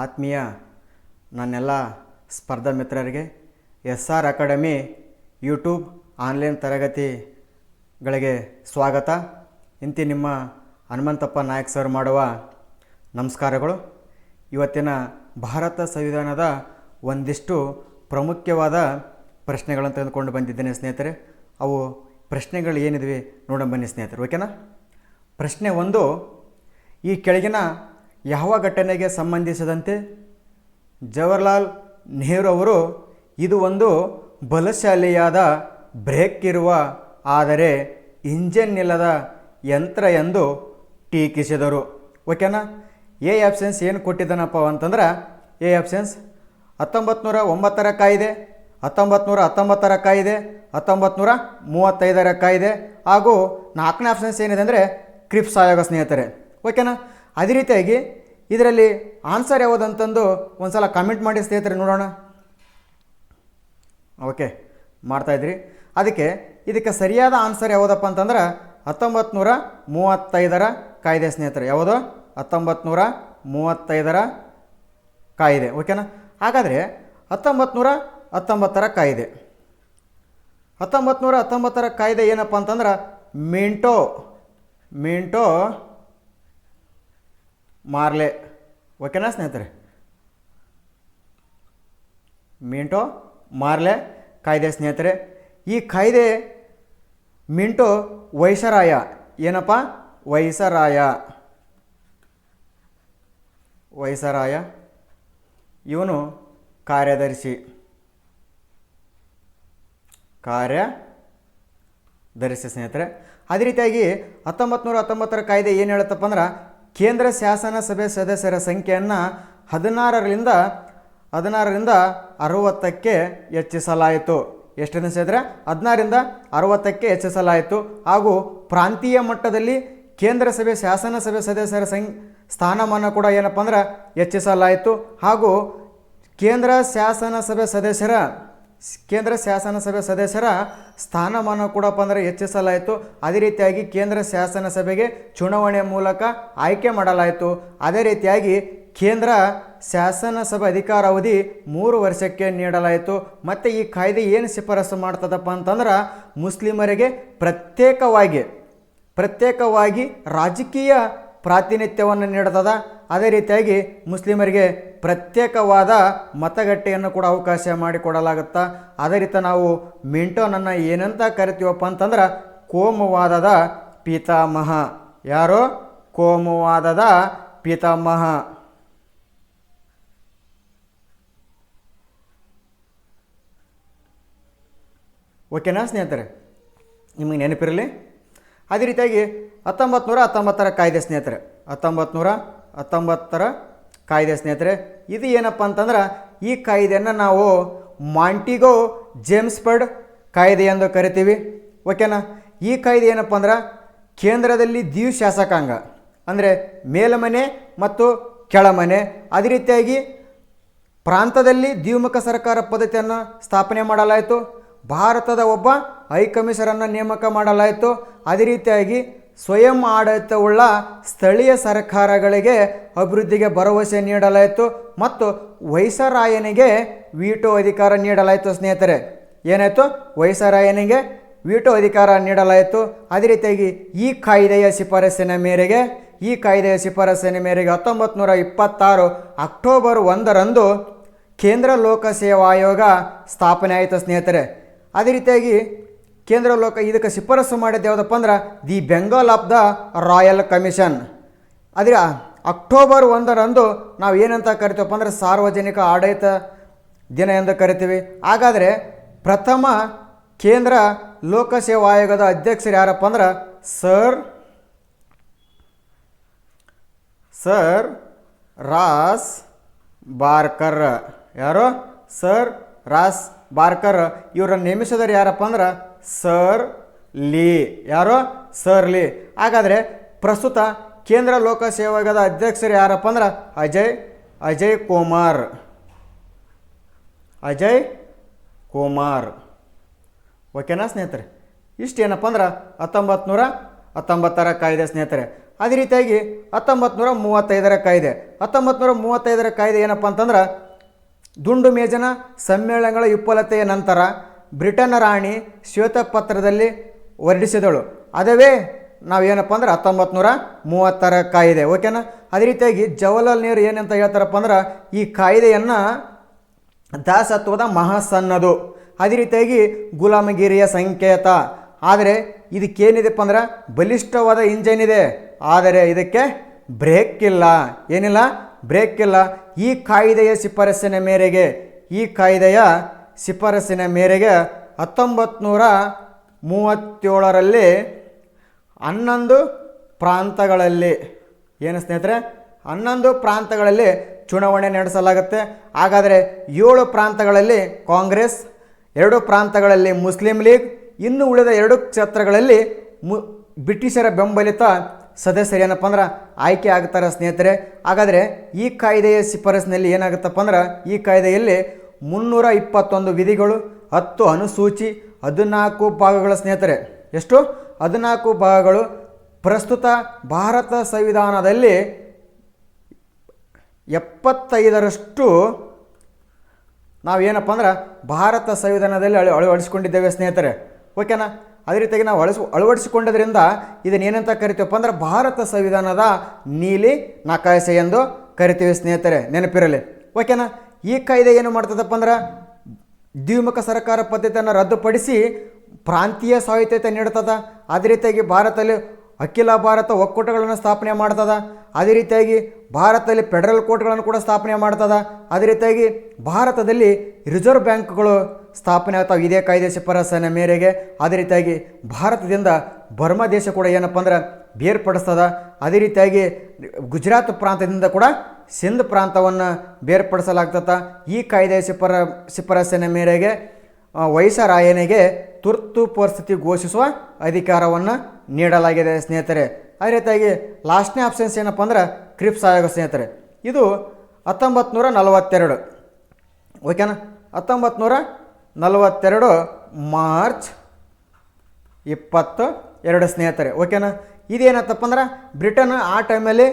ಆತ್ಮೀಯ ನನ್ನೆಲ್ಲ ಸ್ಪರ್ಧಾ ಮಿತ್ರರಿಗೆ S R academy YouTube online ತರಗತಿಗಳಿಗೆ ಸ್ವಾಗತ. ಇಂತಿ ನಿಮ್ಮ ಹನುಮಂತಪ್ಪ ನಾಯಕ್ ಸರ್ ಮಾಡುವ ನಮಸ್ಕಾರಗಳು. ಇವತ್ತಿನ ಭಾರತ ಸಂವಿಧಾನದ ಒಂದಿಷ್ಟು ಪ್ರಾಮುಖ್ಯವಾದ ಪ್ರಶ್ನೆಗಳನ್ನು ತೆಗೆದುಕೊಂಡು ಬಂದಿದ್ದೇನೆ ಸ್ನೇಹಿತರೆ. ಅವು ಪ್ರಶ್ನೆಗಳು ಏನಿದ್ವಿ ನೋಡೋಣ ಬನ್ನಿ ಸ್ನೇಹಿತರು, ಓಕೆನಾ? ಪ್ರಶ್ನೆ ಒಂದು, ಈ ಕೆಳಗಿನ ಯಾವ ಘಟನೆಗೆ ಸಂಬಂಧಿಸಿದಂತೆ? ಜವಾಹರ್ಲಾಲ್ ನೆಹರು ಅವರು, ಇದು ಒಂದು ಬಲಶಾಲಿಯಾದ ಬ್ರೇಕ್ ಇರುವ, ಆದರೆ ಇಂಜಿನ್ ಇಲ್ಲದ ಯಂತ್ರ ಎಂದು ಟೀಕಿಸಿದರು. ಓಕೆನಾ ಎ ಆಪ್ಷನ್ಸ್ ಏನು ಕೊಟ್ಟಿದ್ದಾನಪ್ಪ ಅಂತಂದ್ರೆ, ಎ ಆಪ್ಷನ್ಸ್ ಹತ್ತೊಂಬತ್ತು ನೂರ ಒಂಬತ್ತರ ಕಾಯಿದೆ ಹತ್ತೊಂಬತ್ತು ನೂರ ಹತ್ತೊಂಬತ್ತರ ಕಾಯಿದೆ ಹತ್ತೊಂಬತ್ತು ನೂರ ಮೂವತ್ತೈದರ ಕಾಯಿದೆ ಹಾಗೂ ನಾಲ್ಕನೇ ಆಪ್ಷನ್ಸ್ ಏನಿದೆ ಅಂದರೆ ಕ್ರಿಪ್ಸ್ ಆಯೋಗ ಸ್ನೇಹಿತರೆ. ಓಕೆನಾ ಅದೇ ರೀತಿಯಾಗಿ ಇದರಲ್ಲಿ ಆನ್ಸರ್ ಯಾವುದಂತಂದು ಒಂದು ಸಲ ಕಾಮೆಂಟ್ ಮಾಡಿ ಸ್ನೇಹಿತರೆ ನೋಡೋಣ. ಓಕೆ ಮಾಡ್ತಾಯಿದ್ರಿ ಅದಕ್ಕೆ ಇದಕ್ಕೆ ಸರಿಯಾದ ಆನ್ಸರ್ ಯಾವುದಪ್ಪ ಅಂತಂದ್ರೆ ಹತ್ತೊಂಬತ್ತು ನೂರ ಮೂವತ್ತೈದರ ಕಾಯ್ದೆ ಸ್ನೇಹಿತರೆ. ಯಾವುದು? ಹತ್ತೊಂಬತ್ತು ನೂರ ಮೂವತ್ತೈದರ ಕಾಯಿದೆ. ಓಕೆನಾ ಹಾಗಾದರೆ ಹತ್ತೊಂಬತ್ತು ನೂರ ಹತ್ತೊಂಬತ್ತರ ಕಾಯ್ದೆ. ಹತ್ತೊಂಬತ್ತು ನೂರ ಹತ್ತೊಂಬತ್ತರ ಕಾಯ್ದೆ ಏನಪ್ಪ ಅಂತಂದ್ರೆ ಮಿಂಟೋ ಮಿಂಟೋ ಮಾರ್ಲೆ. ಓಕೆನಾ ಸ್ನೇಹಿತರೆ? ಮಿಂಟೋ, ಮಾರ್ಲೆ, ಕಾಯ್ದೆ ಸ್ನೇಹಿತರೆ. ಈ ಕಾಯ್ದೆ ಮಿಂಟೋ ವೈಸರಾಯ. ಏನಪ್ಪ? ವೈಸರಾಯ. ವೈಸರಾಯ. ಇವನು ಕಾರ್ಯದರ್ಶಿ. ಕಾರ್ಯದರ್ಶಿ ಸ್ನೇಹಿತರೆ. ಅದೇ ರೀತಿಯಾಗಿ ಹತ್ತೊಂಬತ್ತು ನೂರ ಹತ್ತೊಂಬತ್ತರ ಕಾಯ್ದೆ ಏನು ಹೇಳುತ್ತಪ್ಪ ಅಂದ್ರೆ ಕೇಂದ್ರ ಶಾಸನ ಸಭೆ ಸದಸ್ಯರ ಸಂಖ್ಯೆಯನ್ನು ಹದಿನಾರರಿಂದ ಹದಿನಾರರಿಂದ ಅರವತ್ತಕ್ಕೆ ಹೆಚ್ಚಿಸಲಾಯಿತು. ಎಷ್ಟು ಸೇರಿದ್ರೆ? ಹದಿನಾರರಿಂದ ಅರವತ್ತಕ್ಕೆ ಹೆಚ್ಚಿಸಲಾಯಿತು. ಹಾಗೂ ಪ್ರಾಂತೀಯ ಮಟ್ಟದಲ್ಲಿ ಕೇಂದ್ರ ಸಭೆ, ಶಾಸನ ಸಭೆ ಸದಸ್ಯರ ಸಂ, ಸ್ಥಾನಮಾನ ಕೂಡ ಏನಪ್ಪ ಅಂದ್ರೆ ಹೆಚ್ಚಿಸಲಾಯಿತು. ಹಾಗೂ ಕೇಂದ್ರ ಶಾಸನ ಸಭೆ ಸದಸ್ಯರ ಕೇಂದ್ರ ಶಾಸನಸಭೆ ಸದಸ್ಯರ ಸ್ಥಾನಮಾನ ಕೂಡಪ್ಪ ಅಂದರೆ ಹೆಚ್ಚಿಸಲಾಯಿತು. ಅದೇ ರೀತಿಯಾಗಿ ಕೇಂದ್ರ ಶಾಸನಸಭೆಗೆ ಚುನಾವಣೆ ಮೂಲಕ ಆಯ್ಕೆ ಮಾಡಲಾಯಿತು. ಅದೇ ರೀತಿಯಾಗಿ ಕೇಂದ್ರ ಶಾಸನಸಭೆ ಅಧಿಕಾರಾವಧಿ ಮೂರು ವರ್ಷಕ್ಕೆ ನೀಡಲಾಯಿತು. ಮತ್ತು ಈ ಕಾಯ್ದೆ ಏನು ಶಿಫಾರಸು ಮಾಡ್ತದಪ್ಪ ಅಂತಂದ್ರೆ ಮುಸ್ಲಿಮರಿಗೆ ಪ್ರತ್ಯೇಕವಾಗಿ ಪ್ರತ್ಯೇಕವಾಗಿ ರಾಜಕೀಯ ಪ್ರಾತಿನಿಧ್ಯವನ್ನು ನೀಡುತ್ತದ ಅದೇ ರೀತಿಯಾಗಿ ಮುಸ್ಲಿಮರಿಗೆ ಪ್ರತ್ಯೇಕವಾದ ಮತಗಟ್ಟೆಯನ್ನು ಕೂಡ ಅವಕಾಶ ಮಾಡಿಕೊಡಲಾಗುತ್ತಾ. ಅದೇ ರೀತಿ ನಾವು ಮಿಂಟೋನನ್ನು ಏನಂತ ಕರಿತೀವಪ್ಪ ಅಂತಂದ್ರೆ ಕೋಮುವಾದದ ಪಿತಾಮಹ. ಯಾರು? ಕೋಮುವಾದದ ಪಿತಾಮಹ. ಓಕೆನಾ ಸ್ನೇಹಿತರೆ? ನಿಮಗೆ ನೆನಪಿರಲಿ? ಅದೇ ರೀತಿಯಾಗಿ ಹತ್ತೊಂಬತ್ತು ನೂರ ಹತ್ತೊಂಬತ್ತರ ಕಾಯ್ದೆ ಸ್ನೇಹಿತರೆ. ಹತ್ತೊಂಬತ್ತು ನೂರ ಹತ್ತೊಂಬತ್ತರ ಕಾಯ್ದೆ ಸ್ನೇಹಿತರೆ. ಇದು ಏನಪ್ಪ ಅಂತಂದ್ರೆ ಈ ಕಾಯ್ದೆಯನ್ನು ನಾವು ಮಾಂಟಿಗೋ ಜೇಮ್ಸ್ಬರ್ಡ್ ಕಾಯ್ದೆ ಎಂದು ಕರಿತೀವಿ. ಓಕೆನಾ ಈ ಕಾಯ್ದೆ ಏನಪ್ಪ ಅಂದ್ರೆ ಕೇಂದ್ರದಲ್ಲಿ ದ್ವಿ ಶಾಸಕಾಂಗ, ಅಂದರೆ ಮೇಲ್ಮನೆ ಮತ್ತು ಕೆಳಮನೆ. ಅದೇ ರೀತಿಯಾಗಿ ಪ್ರಾಂತದಲ್ಲಿ ದ್ವಿಮುಖ ಸರ್ಕಾರ ಪದ್ಧತಿಯನ್ನು ಸ್ಥಾಪನೆ ಮಾಡಲಾಯಿತು. ಭಾರತದ ಒಬ್ಬ ಹೈಕಮಿಷನರನ್ನು ನೇಮಕ ಮಾಡಲಾಯಿತು. ಅದೇ ರೀತಿಯಾಗಿ ಸ್ವಯಂ ಆಡಳಿತವುಳ್ಳ ಸ್ಥಳೀಯ ಸರ್ಕಾರಗಳಿಗೆ ಅಭಿವೃದ್ಧಿಗೆ ಭರವಸೆ ನೀಡಲಾಯಿತು ಮತ್ತು ವೈಸರಾಯನಿಗೆ ವೀಟೋ ಅಧಿಕಾರ ನೀಡಲಾಯಿತು, ಸ್ನೇಹಿತರೆ. ಏನಾಯಿತು? ವೈಸರಾಯನಿಗೆ ವೀಟೋ ಅಧಿಕಾರ ನೀಡಲಾಯಿತು. ಅದೇ ರೀತಿಯಾಗಿ ಈ ಕಾಯ್ದೆಯ ಶಿಫಾರಸಿನ ಮೇರೆಗೆ, ಈ ಕಾಯ್ದೆಯ ಶಿಫಾರಸಿನ ಮೇರೆಗೆ ಹತ್ತೊಂಬತ್ತು ನೂರ ಇಪ್ಪತ್ತಾರು ಅಕ್ಟೋಬರ್ ಒಂದರಂದು ಕೇಂದ್ರ ಲೋಕಸೇವಾ ಆಯೋಗ ಸ್ಥಾಪನೆ ಆಯಿತು, ಸ್ನೇಹಿತರೆ. ಅದೇ ರೀತಿಯಾಗಿ ಕೇಂದ್ರ ಲೋಕ ಇದಕ್ಕೆ ಶಿಫಾರಸು ಮಾಡಿದ್ದು ಯಾವುದಪ್ಪ ಅಂದ್ರೆ the Bengal of the royal commission. ಅದರ ಅಕ್ಟೋಬರ್ ಒಂದರಂದು ನಾವು ಏನಂತ ಕರಿತೀವಪ್ಪ ಅಂದ್ರೆ ಸಾರ್ವಜನಿಕ ಆಡಳಿತ ದಿನ ಎಂದು ಕರಿತೀವಿ. ಹಾಗಾದರೆ ಪ್ರಥಮ ಕೇಂದ್ರ ಲೋಕಸೇವಾ ಆಯೋಗದ ಅಧ್ಯಕ್ಷರು ಯಾರಪ್ಪ ಅಂದ್ರೆ ಸರ್ ಸರ್ ರಾಸ್ ಬಾರ್ಕರ್. ಯಾರು? Sir Ross Barker. ಇವರನ್ನು ನೇಮಿಸಿದವರು ಯಾರಪ್ಪ ಅಂದ್ರೆ ಸರ್ ಲೀ. ಯಾರು? Sir Lee. ಹಾಗಾದರೆ ಪ್ರಸ್ತುತ ಕೇಂದ್ರ ಲೋಕಸೇವಾಯೋಗದ ಅಧ್ಯಕ್ಷರು ಯಾರಪ್ಪ ಅಂದ್ರೆ ಅಜಯ್ ಅಜಯ್ ಕುಮಾರ್. ಅಜಯ್ ಕುಮಾರ್. ಓಕೆನಾ ಸ್ನೇಹಿತರೆ? ಇಷ್ಟು ಏನಪ್ಪ ಅಂದ್ರೆ ಹತ್ತೊಂಬತ್ತು ಹತ್ತೊಂಬತ್ತರ ಕಾಯ್ದೆ ಸ್ನೇಹಿತರೆ. ಅದೇ ರೀತಿಯಾಗಿ ಹತ್ತೊಂಬತ್ತು ನೂರ ಮೂವತ್ತೈದರ ಕಾಯ್ದೆ. ಹತ್ತೊಂಬತ್ತು ನೂರ ಮೂವತ್ತೈದರ ಕಾಯ್ದೆ ಏನಪ್ಪ ಅಂತಂದ್ರೆ ದುಂಡು ಮೇಜನ ಸಮ್ಮೇಳನಗಳ ವಿಫಲತೆಯ ನಂತರ ಬ್ರಿಟನ್ ರಾಣಿ ಶ್ವೇತಪತ್ರದಲ್ಲಿ ಹೊರಡಿಸಿದಳು. ಅದುವೇ ನಾವೇನಪ್ಪ ಅಂದ್ರೆ ಹತ್ತೊಂಬತ್ತು ನೂರ ಮೂವತ್ತರ ಕಾಯಿದೆ, ಓಕೆನಾ? ಅದೇ ರೀತಿಯಾಗಿ ಜವಾಹರ್ಲಾಲ್ ನೆಹರು ಏನಂತ ಹೇಳ್ತಾರಪ್ಪ ಅಂದ್ರೆ ಈ ಕಾಯ್ದೆಯನ್ನು ದಾಸತ್ವದ ಮಹಾಸನ್ನದು. ಅದೇ ರೀತಿಯಾಗಿ ಗುಲಾಮಗಿರಿಯ ಸಂಕೇತ. ಆದರೆ ಇದಕ್ಕೇನಿದೆಪ್ಪ ಅಂದ್ರೆ ಬಲಿಷ್ಠವಾದ ಇಂಜನ್ ಇದೆ. ಆದರೆ ಇದಕ್ಕೆ ಬ್ರೇಕ್ ಇಲ್ಲ ಏನಿಲ್ಲ? ಬ್ರೇಕ್ ಇಲ್ಲ ಈ ಕಾಯ್ದೆಯ ಶಿಫಾರಸ್ಸಿನ ಮೇರೆಗೆ ಈ ಕಾಯ್ದೆಯ ಶಿಫಾರಸ್ಸಿನ ಮೇರೆಗೆ ಹತ್ತೊಂಬತ್ತು ನೂರ ಮೂವತ್ತೇಳರಲ್ಲಿ ಹನ್ನೊಂದು ಪ್ರಾಂತಗಳಲ್ಲಿ, ಏನು ಸ್ನೇಹಿತರೆ? ಹನ್ನೊಂದು ಪ್ರಾಂತಗಳಲ್ಲಿ ಚುನಾವಣೆ ನಡೆಸಲಾಗುತ್ತೆ. ಹಾಗಾದರೆ ಏಳು ಪ್ರಾಂತಗಳಲ್ಲಿ ಕಾಂಗ್ರೆಸ್, ಎರಡು ಪ್ರಾಂತಗಳಲ್ಲಿ ಮುಸ್ಲಿಂ ಲೀಗ್, ಇನ್ನು ಉಳಿದ ಎರಡು ಕ್ಷೇತ್ರಗಳಲ್ಲಿ ಮು, ಬ್ರಿಟಿಷರ ಬೆಂಬಲಿತ ಸದಸ್ಯರು ಏನಪ್ಪ ಅಂದ್ರೆ ಆಯ್ಕೆ ಆಗ್ತಾರೆ ಸ್ನೇಹಿತರೆ. ಹಾಗಾದರೆ ಈ ಕಾಯ್ದೆಯ ಶಿಫಾರಸ್ಸಿನಲ್ಲಿ ಏನಾಗುತ್ತಪ್ಪ ಅಂದ್ರೆ ಈ ಕಾಯ್ದೆಯಲ್ಲಿ ಮುನ್ನೂರ ಇಪ್ಪತ್ತೊಂದು ವಿಧಿಗಳು, ಹತ್ತು ಅನುಸೂಚಿ, ಹದಿನಾಲ್ಕು ಭಾಗಗಳ ಸ್ನೇಹಿತರೆ. ಎಷ್ಟು? ಹದಿನಾಲ್ಕು ಭಾಗಗಳು. ಪ್ರಸ್ತುತ ಭಾರತ ಸಂವಿಧಾನದಲ್ಲಿ ಎಪ್ಪತ್ತೈದರಷ್ಟು ನಾವೇನಪ್ಪ ಅಂದ್ರೆ ಭಾರತ ಸಂವಿಧಾನದಲ್ಲಿ ಅಳ, ಅಳವಡಿಸ್ಕೊಂಡಿದ್ದೇವೆ ಸ್ನೇಹಿತರೆ. ಓಕೆನಾ ಅದೇ ರೀತಿಯಾಗಿ ನಾವು ಅಳಸ್ ಅಳವಡಿಸಿಕೊಂಡದ್ರಿಂದ ಇದನ್ನ ಏನಂತ ಕರಿತೀವಪ್ಪ ಅಂದ್ರೆ ಭಾರತ ಸಂವಿಧಾನದ ನೀಲಿ ನಕಾಶೆ ಎಂದು ಕರಿತೀವಿ ಸ್ನೇಹಿತರೆ. ನೆನಪಿರಲಿ. ಓಕೆನಾ ಈ ಕಾಯ್ದೆ ಏನು ಮಾಡ್ತದಪ್ಪ ಅಂದ್ರೆ ದ್ವಿಮುಖ ಸರ್ಕಾರ ಪದ್ಧತಿಯನ್ನು ರದ್ದುಪಡಿಸಿ ಪ್ರಾಂತೀಯ ಸ್ವಾಯತ್ತತೆ ನೀಡ್ತದ. ಅದೇ ರೀತಿಯಾಗಿ ಭಾರತದಲ್ಲಿ ಅಖಿಲ ಭಾರತ ಒಕ್ಕೂಟಗಳನ್ನು ಸ್ಥಾಪನೆ ಮಾಡ್ತದ. ಅದೇ ರೀತಿಯಾಗಿ ಭಾರತದಲ್ಲಿ ಫೆಡರಲ್ ಕೋರ್ಟ್ಗಳನ್ನು ಕೂಡ ಸ್ಥಾಪನೆ ಮಾಡ್ತದ. ಅದೇ ರೀತಿಯಾಗಿ ಭಾರತದಲ್ಲಿ ರಿಸರ್ವ್ ಬ್ಯಾಂಕ್ಗಳು ಸ್ಥಾಪನೆ ಆಗ್ತಾವೆ. ಇದೇ ಕಾಯ್ದೆ ಶಿಫಾರಸನ ಮೇರೆಗೆ. ಅದೇ ರೀತಿಯಾಗಿ ಭಾರತದಿಂದ ಬರ್ಮಾ ದೇಶ ಕೂಡ ಏನಪ್ಪ ಅಂದ್ರೆ ಬೇರ್ಪಡಿಸ್ತದ. ಅದೇ ರೀತಿಯಾಗಿ ಗುಜರಾತ್ ಪ್ರಾಂತದಿಂದ ಕೂಡ ಸಿಂಧ್ ಪ್ರಾಂತವನ್ನು ಬೇರ್ಪಡಿಸಲಾಗ್ತದ. ಈ ಕಾಯ್ದೆ ಶಿಫಾರ ಶಿಫಾರಸಿನ ಮೇರೆಗೆ ವಯಸ್ಸರಾಯನಿಗೆ ತುರ್ತು ಪರಿಸ್ಥಿತಿ ಘೋಷಿಸುವ ಅಧಿಕಾರವನ್ನು ನೀಡಲಾಗಿದೆ ಸ್ನೇಹಿತರೆ. ಅದೇ ರೀತಿಯಾಗಿ ಲಾಸ್ಟ್ನೇ ಆಪ್ಷನ್ಸ್ ಏನಪ್ಪ ಅಂದ್ರೆ ಕ್ರಿಪ್ಸ್ ಆಯೋಗ ಸ್ನೇಹಿತರೆ. ಇದು ಹತ್ತೊಂಬತ್ತು ನೂರ ನಲವತ್ತೆರಡು. ಓಕೆನಾ ಹತ್ತೊಂಬತ್ತು ನೂರ ನಲವತ್ತೆರಡು ಮಾರ್ಚ್ ಇಪ್ಪತ್ತು ಎರಡು ಸ್ನೇಹಿತರೆ ಓಕೆನಾ ಇದೇನತ್ತಪ್ಪ ಅಂದ್ರೆ ಬ್ರಿಟನ್ ಆ ಟೈಮಲ್ಲಿ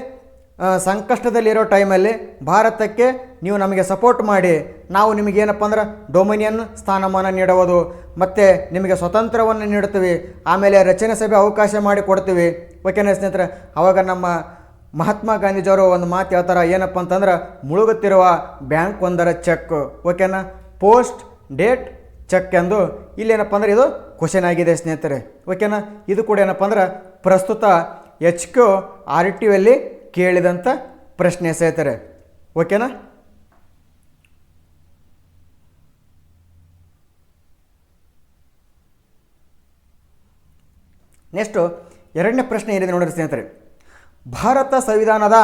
ಸಂಕಷ್ಟದಲ್ಲಿರೋ ಟೈಮಲ್ಲಿ ಭಾರತಕ್ಕೆ ನೀವು ನಮಗೆ ಸಪೋರ್ಟ್ ಮಾಡಿ, ನಾವು ನಿಮಗೇನಪ್ಪ ಅಂದ್ರೆ ಡೊಮಿನಿಯನ್ ಸ್ಥಾನಮಾನ ನೀಡುವುದು ಮತ್ತು ನಿಮಗೆ ಸ್ವತಂತ್ರವನ್ನು ನೀಡ್ತೀವಿ ಆಮೇಲೆ ರಚನೆ ಸಭೆ ಅವಕಾಶ ಮಾಡಿ ಕೊಡ್ತೀವಿ. ಓಕೆನಾ ಸ್ನೇಹಿತರೆ, ಅವಾಗ ನಮ್ಮ ಮಹಾತ್ಮ ಗಾಂಧೀಜಿಯವರು ಒಂದು ಮಾತು ಹೇಳ್ತಾರೆ, ಏನಪ್ಪ ಅಂತಂದ್ರೆ ಮುಳುಗುತ್ತಿರುವ ಬ್ಯಾಂಕ್ ಒಂದರ ಚೆಕ್. ಓಕೆನಾ? ಪೋಸ್ಟ್ ಡೇಟ್ ಚೆಕ್ ಎಂದು ಇಲ್ಲೇನಪ್ಪ ಅಂದರೆ ಇದು ಕ್ವಶನ್ ಆಗಿದೆ ಸ್ನೇಹಿತರೆ. ಓಕೆನಾ ಇದು ಕೂಡ ಏನಪ್ಪ ಅಂದ್ರೆ ಪ್ರಸ್ತುತ ಎಚ್ ಕ್ಯೂ ಆರ್ ಟಿ ಅಲ್ಲಿ ಕೇಳಿದಂಥ ಪ್ರಶ್ನೆ ಸ್ನೇಹಿತರೆ. ಓಕೆನಾ ನೆಕ್ಸ್ಟು ಎರಡನೇ ಪ್ರಶ್ನೆ ಏನಿದೆ ನೋಡಿರಿ ಸ್ನೇಹಿತರೆ. ಭಾರತ ಸಂವಿಧಾನದ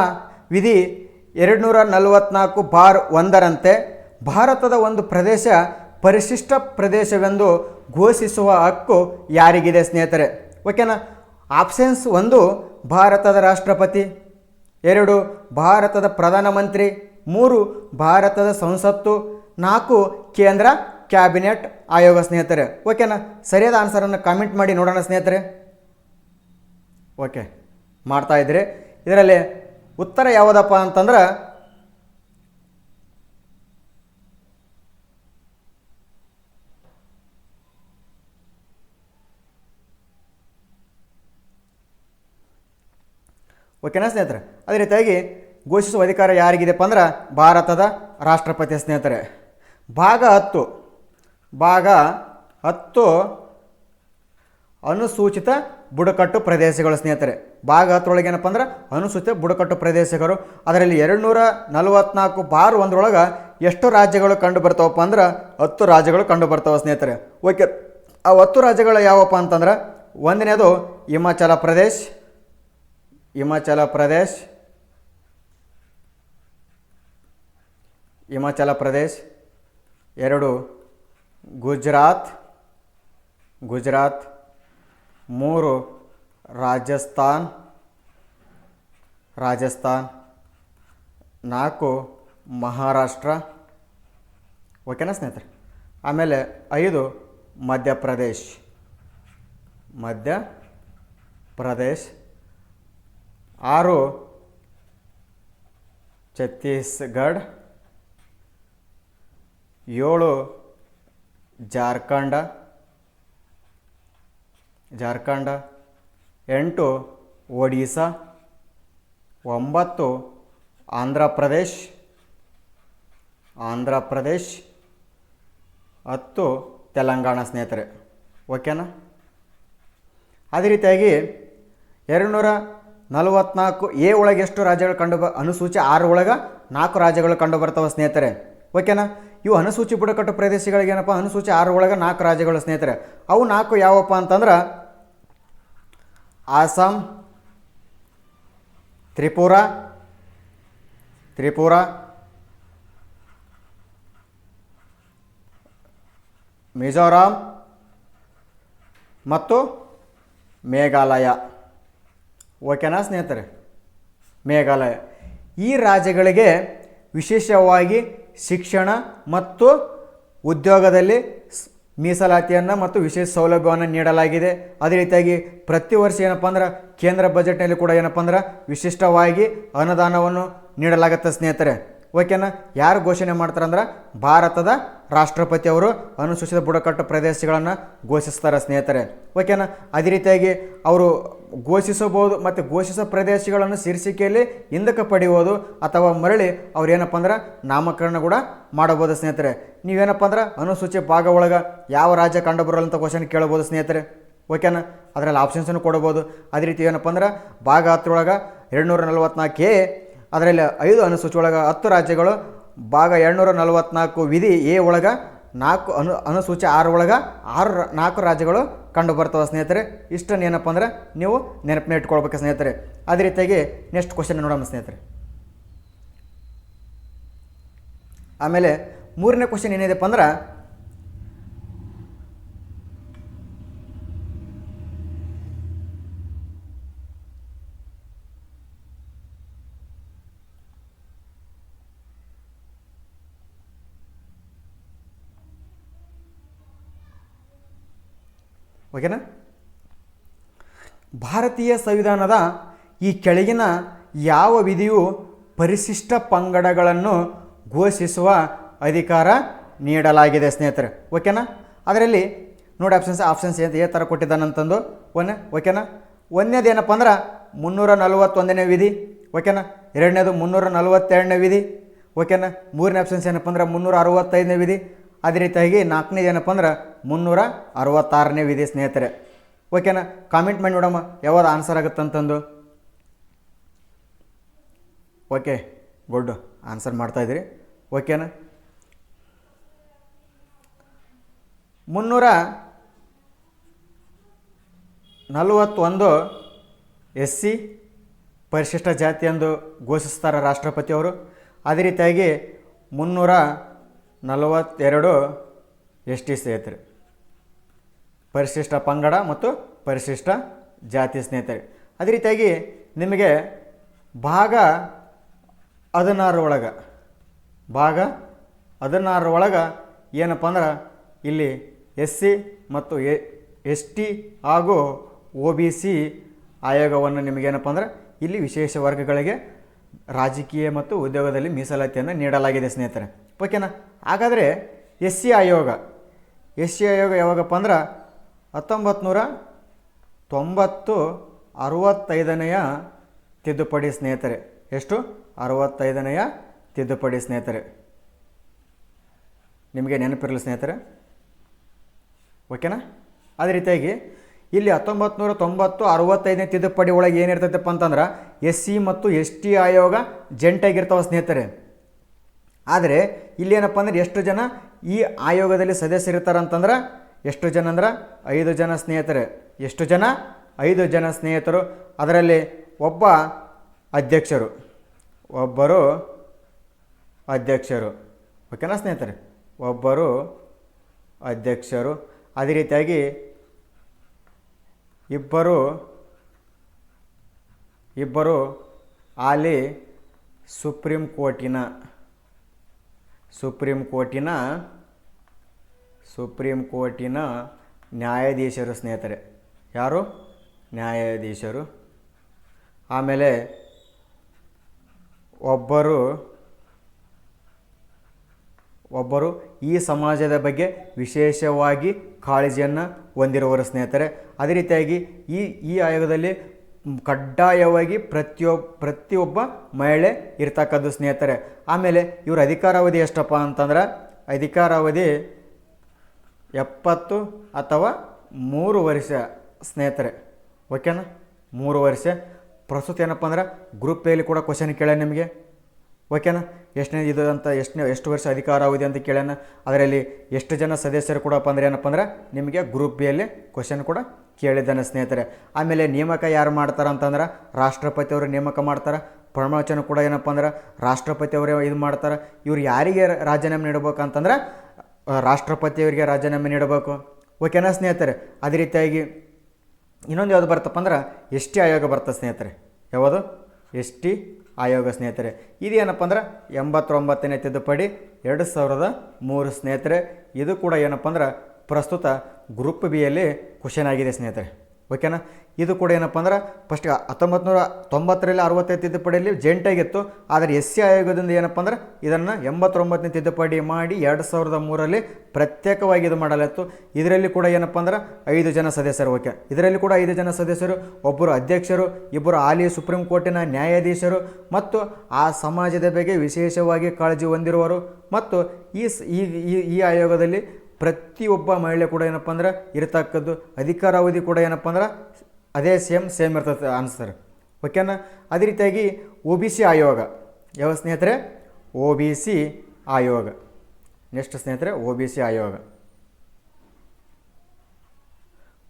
ವಿಧಿ ಎರಡು ನೂರ ನಲವತ್ನಾಲ್ಕು ಬಾರ್ ಒಂದರಂತೆ ಭಾರತದ ಒಂದು ಪ್ರದೇಶ ಪರಿಶಿಷ್ಟ ಪ್ರದೇಶವೆಂದು ಘೋಷಿಸುವ ಹಕ್ಕು ಯಾರಿಗಿದೆ ಸ್ನೇಹಿತರೆ? ಓಕೆನಾ ಆಪ್ಷನ್ಸ್ ಒಂದು ಭಾರತದ ರಾಷ್ಟ್ರಪತಿ, ಎರಡು ಭಾರತದ ಪ್ರಧಾನಮಂತ್ರಿ, ಮೂರು ಭಾರತದ ಸಂಸತ್ತು, ನಾಲ್ಕು ಕೇಂದ್ರ ಕ್ಯಾಬಿನೆಟ್ ಆಯೋಗ ಸ್ನೇಹಿತರೆ. ಓಕೆನಾ ಸರಿಯಾದ ಆನ್ಸರನ್ನು ಕಾಮೆಂಟ್ ಮಾಡಿ ನೋಡೋಣ ಸ್ನೇಹಿತರೆ. ಓಕೆ ಮಾಡ್ತಾ ಇದ್ರಿ. ಇದರಲ್ಲಿ ಉತ್ತರ ಯಾವುದಪ್ಪ ಅಂತಂದ್ರೆ ಓಕೆನಾ ಸ್ನೇಹಿತರೆ? ಅದೇ ರೀತಿಯಾಗಿ ಘೋಷಿಸುವ ಅಧಿಕಾರ ಯಾರಿಗಿದೆಪ್ಪ ಅಂದ್ರೆ ಭಾರತದ ರಾಷ್ಟ್ರಪತಿ ಸ್ನೇಹಿತರೆ. ಭಾಗ ಹತ್ತು. ಭಾಗ ಹತ್ತು ಅನುಸೂಚಿತ ಬುಡಕಟ್ಟು ಪ್ರದೇಶಗಳು ಸ್ನೇಹಿತರೆ. ಭಾಗ ಹತ್ತರೊಳಗೆ ಏನಪ್ಪ ಅಂದ್ರೆ ಅನುಸೂಚಿತ ಬುಡಕಟ್ಟು ಪ್ರದೇಶಗಳು. ಅದರಲ್ಲಿ ಎರಡು ನೂರ ನಲವತ್ನಾಲ್ಕು ಬಾರ್ ಒಂದರೊಳಗೆ ಎಷ್ಟು ರಾಜ್ಯಗಳು ಕಂಡು ಬರ್ತಾವಪ್ಪ ಅಂದ್ರೆ ಹತ್ತು ರಾಜ್ಯಗಳು ಕಂಡು ಬರ್ತಾವೆ ಸ್ನೇಹಿತರೆ. ಓಕೆ, ಆ ಹತ್ತು ರಾಜ್ಯಗಳು ಯಾವಪ್ಪ ಅಂತಂದ್ರೆ ಒಂದನೇದು ಹಿಮಾಚಲ ಪ್ರದೇಶ್ ಹಿಮಾಚಲ ಪ್ರದೇಶ್ ಹಿಮಾಚಲ ಪ್ರದೇಶ್ ಎರಡು ಗುಜರಾತ್ ಗುಜರಾತ್ ಮೂರು ರಾಜಸ್ಥಾನ್ ರಾಜಸ್ಥಾನ್ ನಾಲ್ಕು ಮಹಾರಾಷ್ಟ್ರ ಓಕೆನಾ ಸ್ನೇಹಿತರೆ. ಆಮೇಲೆ ಐದು ಮಧ್ಯಪ್ರದೇಶ್ ಮಧ್ಯ ಪ್ರದೇಶ್. ಆರು, ಛತ್ತೀಸ್ಗಢ ಏಳು, ಜಾರ್ಖಂಡ ಜಾರ್ಖಂಡ, ಎಂಟು ಒಡಿಸಾ ಒಂಬತ್ತು ಆಂಧ್ರ ಪ್ರದೇಶ್ ಆಂಧ್ರ ಪ್ರದೇಶ್ ಹತ್ತು, ತೆಲಂಗಾಣ ಸ್ನೇಹಿತರೆ, ಓಕೆನಾ? ಅದೇ ರೀತಿಯಾಗಿ ಎರಡುನೂರ ನಲವತ್ನಾಲ್ಕು ಎ ಒಳಗೆ ಎಷ್ಟು ರಾಜ್ಯಗಳು ಕಂಡು ಬ ಅನುಸೂಚಿ ಆರು ಒಳಗೆ ನಾಲ್ಕು ರಾಜ್ಯಗಳು ಕಂಡು ಬರ್ತವೆ ಸ್ನೇಹಿತರೆ. ಓಕೆನಾ? ಇವು ಅನುಸೂಚಿ ಬುಡಕಟ್ಟು ಪ್ರದೇಶಗಳಿಗೆ ಏನಪ್ಪ? ಅನುಸೂಚಿ ಆರು ಒಳಗೆ ನಾಲ್ಕು ರಾಜ್ಯಗಳು ಸ್ನೇಹಿತರೆ. ಅವು ನಾಲ್ಕು ಯಾವಪ್ಪ ಅಂತಂದ್ರೆ ಆಸಾಂ, ತ್ರಿಪುರ ತ್ರಿಪುರ, ಮಿಜೋರಾಂ ಮತ್ತು ಮೇಘಾಲಯ. ಓಕೆನಾ ಸ್ನೇಹಿತರೆ, ಮೇಘಾಲಯ. ಈ ರಾಜ್ಯಗಳಿಗೆ ವಿಶೇಷವಾಗಿ ಶಿಕ್ಷಣ ಮತ್ತು ಉದ್ಯೋಗದಲ್ಲಿ ಮೀಸಲಾತಿಯನ್ನು ಮತ್ತು ವಿಶೇಷ ಸೌಲಭ್ಯವನ್ನು ನೀಡಲಾಗಿದೆ. ಅದೇ ರೀತಿಯಾಗಿ ಪ್ರತಿ ವರ್ಷ ಏನಪ್ಪ ಅಂದ್ರೆ ಕೇಂದ್ರ ಬಜೆಟ್ನಲ್ಲಿ ಕೂಡ ಏನಪ್ಪ ಅಂದ್ರೆ ವಿಶಿಷ್ಟವಾಗಿ ಅನುದಾನವನ್ನು ನೀಡಲಾಗುತ್ತೆ ಸ್ನೇಹಿತರೆ. ಓಕೆನಾ? ಯಾರು ಘೋಷಣೆ ಮಾಡ್ತಾರಂದ್ರೆ ಭಾರತದ ರಾಷ್ಟ್ರಪತಿ ಅವರು ಅನುಸೂಚಿತ ಬುಡಕಟ್ಟು ಪ್ರದೇಶಗಳನ್ನು ಘೋಷಿಸ್ತಾರೆ ಸ್ನೇಹಿತರೆ. ಓಕೆನಾ? ಅದೇ ರೀತಿಯಾಗಿ ಅವರು ಘೋಷಿಸಬಹುದು ಮತ್ತು ಘೋಷಿಸೋ ಪ್ರದೇಶಗಳನ್ನು ಶೀರ್ಷಿಕೆಯಲ್ಲಿ ಹಿಂದಕ್ಕೆ ಪಡೆಯುವುದು ಅಥವಾ ಮರಳಿ ಅವ್ರು ಏನಪ್ಪ ಅಂದ್ರೆ ನಾಮಕರಣ ಕೂಡ ಮಾಡಬಹುದು ಸ್ನೇಹಿತರೆ. ನೀವೇನಪ್ಪ ಅಂದ್ರೆ ಅನುಸೂಚಿ ಭಾಗ ಒಳಗೆ ಯಾವ ರಾಜ್ಯ ಕಂಡು ಬರಲ್ಲ ಅಂತ ಕ್ವಶನ್ ಕೇಳಬಹುದು ಸ್ನೇಹಿತರೆ. ಓಕೆನಾ? ಅದರಲ್ಲಿ ಆಪ್ಷನ್ಸನ್ನು ಕೊಡ್ಬೋದು ಅದೇ ರೀತಿ ಏನಪ್ಪ ಅಂದ್ರೆ ಭಾಗ ಹತ್ತರೊಳಗೆ ಎರಡುನೂರ ನಲವತ್ನಾಲ್ಕು ಎ ಅದರಲ್ಲಿ ಐದು ಅನುಸೂಚಿ ಒಳಗೆ ಹತ್ತು ರಾಜ್ಯಗಳು, ಭಾಗ ಎರಡುನೂರ ನಲವತ್ನಾಲ್ಕು ವಿಧಿ ಎ ಒಳಗೆ, ನಾಲ್ಕು ಅನು, ಅನುಸೂಚಿ ಆರು ಒಳಗೆ ಆರು ನಾಲ್ಕು ರಾಜ್ಯಗಳು ಕಂಡು ಬರ್ತವೆ ಸ್ನೇಹಿತರೆ. ಇಷ್ಟನ್ನು ಏನಪ್ಪ ಅಂದರೆ ನೀವು ನೆನಪಿನ ಇಟ್ಕೊಳ್ಬೇಕು ಸ್ನೇಹಿತರೆ. ಅದೇ ರೀತಿಯಾಗಿ ನೆಕ್ಸ್ಟ್ ಕ್ವಶನ್ ನೋಡೋಣ ಸ್ನೇಹಿತರೆ. ಆಮೇಲೆ ಮೂರನೇ ಕ್ವಶನ್ ಏನಿದೆಪ್ಪ ಅಂದ್ರೆ ಓಕೆನಾ? ಭಾರತೀಯ ಸಂವಿಧಾನದ ಈ ಕೆಳಗಿನ ಯಾವ ವಿಧಿಯು ಪರಿಶಿಷ್ಟ ಪಂಗಡಗಳನ್ನು ಘೋಷಿಸುವ ಅಧಿಕಾರ ನೀಡಲಾಗಿದೆ ಸ್ನೇಹಿತರೆ. ಓಕೆನಾ? ಅದರಲ್ಲಿ ನೋಡಿ ಆಪ್ಷನ್ಸ್ ಆಪ್ಷನ್ಸ್ ಏನು ಯಾವ ಥರ ಕೊಟ್ಟಿದ್ದಾನಂತಂದು ಒನ್ ಓಕೆನಾ? ಒಂದನೇದು ಏನಪ್ಪ ಅಂದ್ರೆ ಮುನ್ನೂರ ನಲವತ್ತೊಂದನೇ ವಿಧಿ. ಓಕೆನಾ? ಎರಡನೇದು ಮುನ್ನೂರ ನಲವತ್ತೆರಡನೇ ವಿಧಿ. ಓಕೆನಾ? ಮೂರನೇ ಆಪ್ಷನ್ಸ್ ಏನಪ್ಪ ಅಂದ್ರೆ ಮುನ್ನೂರ ಅರವತ್ತೈದನೇ ವಿಧಿ. ಅದೇ ರೀತಿಯಾಗಿ ನಾಲ್ಕನೇದು ಏನಪ್ಪ ಅಂದ್ರೆ ಮುನ್ನೂರ ಅರವತ್ತಾರನೇ ವಿಧಿ ಸ್ನೇಹಿತರೆ. ಓಕೆನಾ ಕಾಮೆಂಟ್ ಮಾಡಿ ನೋಡಮ್ಮ ಯಾವಾಗ ಆನ್ಸರ್ ಆಗುತ್ತಂತಂದು ಓಕೆ ಗುಡ್ ಆನ್ಸರ್ ಮಾಡ್ತಾಯಿದ್ದೀರಿ ಓಕೆನಾ ಮುನ್ನೂರ ನಲವತ್ತೊಂದು ಎಸ್ ಸಿ ಪರಿಶಿಷ್ಟ ಜಾತಿ ಎಂದು ಘೋಷಿಸ್ತಾರೆ ರಾಷ್ಟ್ರಪತಿಯವರು ಅದೇ ರೀತಿಯಾಗಿ ಮುನ್ನೂರ ನಲವತ್ತೆರಡು ಎಸ್ ಟಿ ಸ್ನೇಹಿತರೆ. ಪರಿಶಿಷ್ಟ ಪಂಗಡ ಮತ್ತು ಪರಿಶಿಷ್ಟ ಜಾತಿ ಸ್ನೇಹಿತರೆ. ಅದೇ ರೀತಿಯಾಗಿ ನಿಮಗೆ ಭಾಗ ಹದಿನಾರು ಒಳಗೆ, ಭಾಗ ಹದಿನಾರು ಒಳಗೆ ಏನಪ್ಪ ಅಂದ್ರೆ ಇಲ್ಲಿ ಎಸ್ ಸಿ ಮತ್ತು ಎ, ಎಸ್ ಟಿ ಹಾಗೂ ಒ ಬಿ ಸಿ ಆಯೋಗವನ್ನು ನಿಮಗೇನಪ್ಪ ಅಂದ್ರೆ ಇಲ್ಲಿ ವಿಶೇಷ ವರ್ಗಗಳಿಗೆ ರಾಜಕೀಯ ಮತ್ತು ಉದ್ಯೋಗದಲ್ಲಿ ಮೀಸಲಾತಿಯನ್ನು ನೀಡಲಾಗಿದೆ ಸ್ನೇಹಿತರೆ. ಓಕೆನಾ ಹಾಗಾದರೆ ಎಸ್ ಸಿ ಆಯೋಗ, ಎಸ್ ಸಿ ಆಯೋಗ ಯಾವಾಗಪ್ಪ ಅಂದ್ರೆ ಹತ್ತೊಂಬತ್ತು ನೂರ ತೊಂಬತ್ತು ಅರವತ್ತೈದನೆಯ ತಿದ್ದುಪಡಿ ಸ್ನೇಹಿತರೆ. ಎಷ್ಟು? ಅರವತ್ತೈದನೆಯ ತಿದ್ದುಪಡಿ ಸ್ನೇಹಿತರೆ. ನಿಮಗೆ ನೆನಪಿರಲಿ ಸ್ನೇಹಿತರೆ. ಓಕೆನಾ? ಅದೇ ರೀತಿಯಾಗಿ ಇಲ್ಲಿ ಹತ್ತೊಂಬತ್ತು ನೂರ ತೊಂಬತ್ತು ಅರವತ್ತೈದನೇ ತಿದ್ದುಪಡಿ ಒಳಗೆ ಏನಿರ್ತೈತಪ್ಪ ಅಂತಂದ್ರೆ ಎಸ್ ಸಿ ಮತ್ತು ಎಸ್ ಟಿ ಆಯೋಗ ಜಂಟಾಗಿರ್ತಾವೆ ಸ್ನೇಹಿತರೆ. ಆದರೆ ಇಲ್ಲೇನಪ್ಪ ಅಂದ್ರೆ ಎಷ್ಟು ಜನ ಈ ಆಯೋಗದಲ್ಲಿ ಸದಸ್ಯರಿರ್ತಾರಂತಂದ್ರೆ ಎಷ್ಟು ಜನ ಅಂದ್ರೆ? ಐದು ಜನ ಸ್ನೇಹಿತರೆ. ಎಷ್ಟು ಜನ? ಐದು ಜನ ಸ್ನೇಹಿತರು. ಅದರಲ್ಲಿ ಒಬ್ಬ ಅಧ್ಯಕ್ಷರು. ಒಬ್ಬರು ಅಧ್ಯಕ್ಷರು. ಓಕೆನಾ ಸ್ನೇಹಿತರೆ? ಒಬ್ಬರು ಅಧ್ಯಕ್ಷರು. ಅದೇ ರೀತಿಯಾಗಿ ಇಬ್ಬರು ಇಬ್ಬರು ಆಲಿ ಸುಪ್ರೀಂ ಕೋರ್ಟಿನ ಸುಪ್ರೀಂ ಕೋರ್ಟಿನ ಸುಪ್ರೀಂ ಕೋರ್ಟಿನ ನ್ಯಾಯಾಧೀಶರು ಸ್ನೇಹಿತರೆ. ಯಾರು? ನ್ಯಾಯಾಧೀಶರು. ಆಮೇಲೆ ಒಬ್ಬರು ಒಬ್ಬರು ಈ ಸಮಾಜದ ಬಗ್ಗೆ ವಿಶೇಷವಾಗಿ ಕಾಳಜಿಯನ್ನು ಹೊಂದಿರುವರು ಸ್ನೇಹಿತರೆ. ಅದೇ ರೀತಿಯಾಗಿ ಈ ಈ ಆಯೋಗದಲ್ಲಿ ಕಡ್ಡಾಯವಾಗಿ ಪ್ರತಿಯೊಬ್ಬ ಪ್ರತಿಯೊಬ್ಬ ಮಹಿಳೆ ಇರ್ತಕ್ಕದ್ದು ಸ್ನೇಹಿತರೆ. ಆಮೇಲೆ ಇವ್ರ ಅಧಿಕಾರಾವಧಿ ಎಷ್ಟಪ್ಪ ಅಂತಂದ್ರೆ, ಅಧಿಕಾರಾವಧಿ ಎಪ್ಪತ್ತು ಅಥವಾ ಮೂರು ವರ್ಷ ಸ್ನೇಹಿತರೆ ಓಕೆನಾ ಮೂರು ವರ್ಷ. ಪ್ರಸ್ತುತ ಏನಪ್ಪ ಅಂದ್ರೆ ಗ್ರೂಪ್ ಎಲ್ಲಿ ಕೂಡ ಕ್ವಶನ್ ಕೇಳ್ಯಾನ ನಿಮಗೆ. ಓಕೆನಾ ಎಷ್ಟನೇ ಇದು ಅಂತ ಎಷ್ಟನೇ ಎಷ್ಟು ವರ್ಷ ಅಧಿಕಾರ ಆಗಿದೆ ಅಂತ ಕೇಳ್ಯಾನ ಅದರಲ್ಲಿ ಎಷ್ಟು ಜನ ಸದಸ್ಯರು ಕೂಡಪ್ಪ ಅಂದ್ರೆ ಏನಪ್ಪ ಅಂದ್ರೆ ನಿಮಗೆ ಗ್ರೂಪ್ ಬಿಯಲ್ಲಿ ಕ್ವಶನ್ ಕೂಡ ಕೇಳಿದ್ದಾನೆ ಸ್ನೇಹಿತರೆ. ಆಮೇಲೆ ನೇಮಕ ಯಾರು ಮಾಡ್ತಾರೆ ಅಂತಂದ್ರೆ ರಾಷ್ಟ್ರಪತಿ ಅವರು ನೇಮಕ ಮಾಡ್ತಾರೆ. ಪ್ರಮೋಚನ ಕೂಡ ಏನಪ್ಪ ಅಂದ್ರೆ ರಾಷ್ಟ್ರಪತಿ ಅವರೇ ಇದು ಮಾಡ್ತಾರೆ. ಇವ್ರು ಯಾರಿಗೆ ರಾಜೀನಾಮೆ ನೀಡಬೇಕು ಅಂತಂದ್ರೆ ಆ, ರಾಷ್ಟ್ರಪತಿಯವರಿಗೆ ರಾಜೀನಾಮೆ ನೀಡಬೇಕು. ಓಕೆನಾ ಸ್ನೇಹಿತರೆ, ಅದೇ ರೀತಿಯಾಗಿ ಇನ್ನೊಂದು ಯಾವುದು ಬರ್ತಪ್ಪ ಅಂದ್ರೆ ಎಸ್ ಟಿ ಆಯೋಗ ಬರ್ತದೆ ಸ್ನೇಹಿತರೆ. ಯಾವುದು? ಎಸ್ ಟಿ ಆಯೋಗ ಸ್ನೇಹಿತರೆ. ಇದೇನಪ್ಪ ಅಂದ್ರೆ ಎಂಬತ್ತೊಂಬತ್ತನೇ ತಿದ್ದುಪಡಿ ಎರಡು ಸಾವಿರದ ಮೂರು ಸ್ನೇಹಿತರೆ. ಇದು ಕೂಡ ಏನಪ್ಪ ಅಂದ್ರೆ ಪ್ರಸ್ತುತ ಗ್ರೂಪ್ ಬಿಯಲ್ಲಿ ಕ್ವಶನ್ ಆಗಿದೆ ಸ್ನೇಹಿತರೆ. ಓಕೆನಾ? ಇದು ಕೂಡ ಏನಪ್ಪ ಅಂದ್ರೆ ಫಸ್ಟ್ ಹತ್ತೊಂಬತ್ತು ನೂರ ತೊಂಬತ್ತರಲ್ಲಿ ಅರವತ್ತೈದು ತಿದ್ದುಪಡಿಯಲ್ಲಿ ಜಂಟಾಗಿತ್ತು. ಆದರೆ ಎಸ್ ಸಿ ಆಯೋಗದಿಂದ ಏನಪ್ಪ ಅಂದ್ರೆ ಇದನ್ನು ಎಂಬತ್ತೊಂಬತ್ತನೇ ತಿದ್ದುಪಡಿ ಮಾಡಿ ಎರಡು ಸಾವಿರದ ಮೂರರಲ್ಲಿ ಪ್ರತ್ಯೇಕವಾಗಿ ಇದು ಮಾಡಲಾಯಿತು. ಇದರಲ್ಲಿ ಕೂಡ ಏನಪ್ಪ ಅಂದ್ರೆ ಐದು ಜನ ಸದಸ್ಯರು, ಓಕೆ. ಇದರಲ್ಲಿ ಕೂಡ ಐದು ಜನ ಸದಸ್ಯರು, ಒಬ್ಬರು ಅಧ್ಯಕ್ಷರು, ಇಬ್ಬರು ಹಾಲಿ ಸುಪ್ರೀಂ ಕೋರ್ಟಿನ ನ್ಯಾಯಾಧೀಶರು ಮತ್ತು ಆ ಸಮಾಜದ ಬಗ್ಗೆ ವಿಶೇಷವಾಗಿ ಕಾಳಜಿ ಹೊಂದಿರುವರು ಮತ್ತು ಈ- ಈ ಆಯೋಗದಲ್ಲಿ ಪ್ರತಿಯೊಬ್ಬ ಮಹಿಳೆ ಕೂಡ ಏನಪ್ಪ ಅಂದ್ರೆ ಇರತಕ್ಕದ್ದು ಅಧಿಕಾರಾವಧಿ ಕೂಡ ಏನಪ್ಪ ಅಂದ್ರೆ ಅದೇ ಸೇಮ್ ಸೇಮ್ ಇರ್ತದೆ ಅನಿಸ್ತಾರೆ ಓಕೆನಾ ಅದೇ ರೀತಿಯಾಗಿ ಒ ಬಿ ಸಿ ಆಯೋಗ. ಯಾವ ಸ್ನೇಹಿತರೆ? ಒ ಬಿ ಸಿ ಆಯೋಗ. ನೆಕ್ಸ್ಟ್ ಸ್ನೇಹಿತರೆ ಒ ಬಿ ಸಿ ಆಯೋಗ.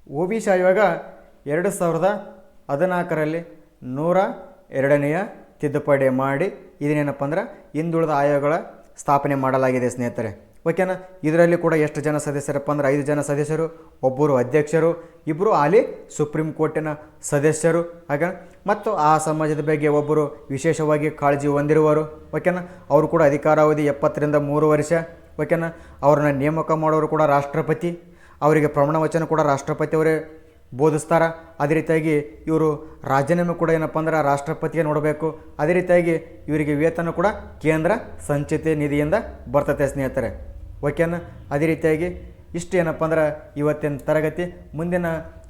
ಒ ಬಿ ಸಿ ಆಯೋಗ ಎರಡು ಸಾವಿರದ ಹದಿನಾಲ್ಕರಲ್ಲಿ ನೂರ ಎರಡನೆಯ ತಿದ್ದುಪಡಿ ಮಾಡಿ ಇದನ್ನೇನಪ್ಪ ಅಂದ್ರೆ ಹಿಂದುಳಿದ ಆಯೋಗಗಳ ಸ್ಥಾಪನೆ ಮಾಡಲಾಗಿದೆ ಸ್ನೇಹಿತರೆ. ಓಕೆನಾ? ಇದರಲ್ಲಿ ಕೂಡ ಎಷ್ಟು ಜನ ಸದಸ್ಯರಪ್ಪ ಅಂದ್ರೆ ಐದು ಜನ ಸದಸ್ಯರು, ಒಬ್ಬರು ಅಧ್ಯಕ್ಷರು ಇಬ್ಬರು ಹಾಲಿ ಸುಪ್ರೀಂ ಕೋರ್ಟಿನ ಸದಸ್ಯರು ಹಾಗೆ ಮತ್ತು ಆ ಸಮಾಜದ ಬಗ್ಗೆ ಒಬ್ಬರು ವಿಶೇಷವಾಗಿ ಕಾಳಜಿ ಹೊಂದಿರುವರು ಓಕೆನಾ? ಅವರು ಕೂಡ ಅಧಿಕಾರಾವಧಿ ಎಪ್ಪತ್ತರಿಂದ ಮೂರು ವರ್ಷ, ಓಕೆನಾ? ಅವ್ರನ್ನ ನೇಮಕ ಮಾಡೋರು ಕೂಡ ರಾಷ್ಟ್ರಪತಿ, ಅವರಿಗೆ ಪ್ರಮಾಣ ವಚನ ಕೂಡ ರಾಷ್ಟ್ರಪತಿಯವರೇ ಬೋಧಿಸ್ತಾರೆ. ಅದೇ ರೀತಿಯಾಗಿ ಇವರು ರಾಜೀನಾಮೆ ಕೂಡ ಏನಪ್ಪ ಅಂದ್ರೆ ರಾಷ್ಟ್ರಪತಿಗೆ ನೋಡಬೇಕು. ಅದೇ ರೀತಿಯಾಗಿ ಇವರಿಗೆ ವೇತನ ಕೂಡ ಕೇಂದ್ರ ಸಂಚಿತ ನಿಧಿಯಿಂದ ಬರ್ತತೆ ಸ್ನೇಹಿತರೆ. ಓಕೆನಾ ಅದೇ ರೀತಿಯಾಗಿ ಇಷ್ಟು ಏನಪ್ಪ ಅಂದ್ರೆ ಇವತ್ತಿನ ತರಗತಿ, ಮುಂದಿನ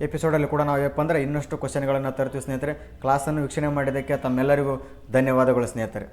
ಎಪಿಸೋಡಲ್ಲಿ ಕೂಡ ನಾವು ಏನಪ್ಪ ಅಂದ್ರೆ ಇನ್ನಷ್ಟು ಕ್ವಶನ್ಗಳನ್ನು ತರ್ತೀವಿ ಸ್ನೇಹಿತರೆ. ಕ್ಲಾಸನ್ನು ವೀಕ್ಷಣೆ ಮಾಡಿದ್ದಕ್ಕೆ ತಮ್ಮೆಲ್ಲರಿಗೂ ಧನ್ಯವಾದಗಳು ಸ್ನೇಹಿತರೆ.